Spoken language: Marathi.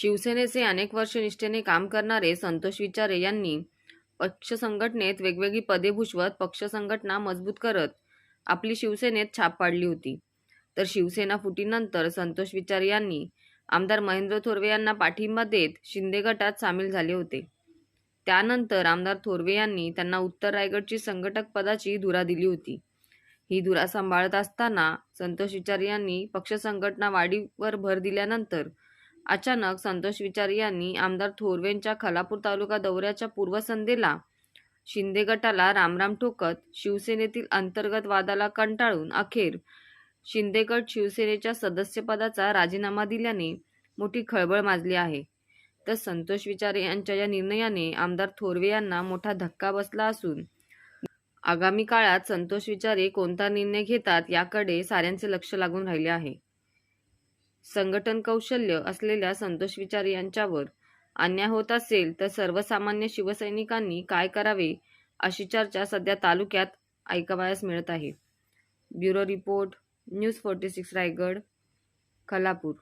शिवसेनेचे अनेक वर्ष निष्ठेने काम करणारे संतोष विचारे यांनी पक्ष संघटनेत वेगवेगळी पदे भूषवत पक्ष संघटना मजबूत करत आपली शिवसेनेत छाप पाडली होती. तर शिवसेना फुटीनंतर संतोष विचारे यांनी आमदार महेंद्र थोरवे यांना पाठिंबा देत शिंदे गटात सामील झाले होते. त्यानंतर आमदार थोरवे यांनी त्यांना उत्तर रायगडची संघटक पदाची धुरा दिली होती. ही धुरा सांभाळत असताना संतोष विचारे यांनी पक्ष संघटना वाढीवर भर दिल्यानंतर अचानक संतोष विचारे यांनी आमदार थोरवेंच्या खलापूर तालुका दौऱ्याच्या पूर्वसंध्येला शिंदे गटाला रामराम ठोकत शिवसेनेतील अंतर्गत वादाला कंटाळून अखेर शिंदेगट शिवसेनेच्या सदस्यपदाचा राजीनामा दिल्याने मोठी खळबळ माजली आहे. तर संतोष विचारे यांच्या या निर्णयाने आमदार थोरवे यांना मोठा धक्का बसला असून आगामी काळात संतोष विचारे कोणता निर्णय घेतात याकडे साऱ्यांचे लक्ष लागून राहिले आहे. संघटन कौशल्य असलेल्या संतोष विचार यांच्यावर अन्याय होत असेल तर सर्वसामान्य शिवसैनिकांनी काय करावे अशी चर्चा सध्या तालुक्यात ऐकावयास मिळत आहे. Bureau report news forty six Raigad Khalapur.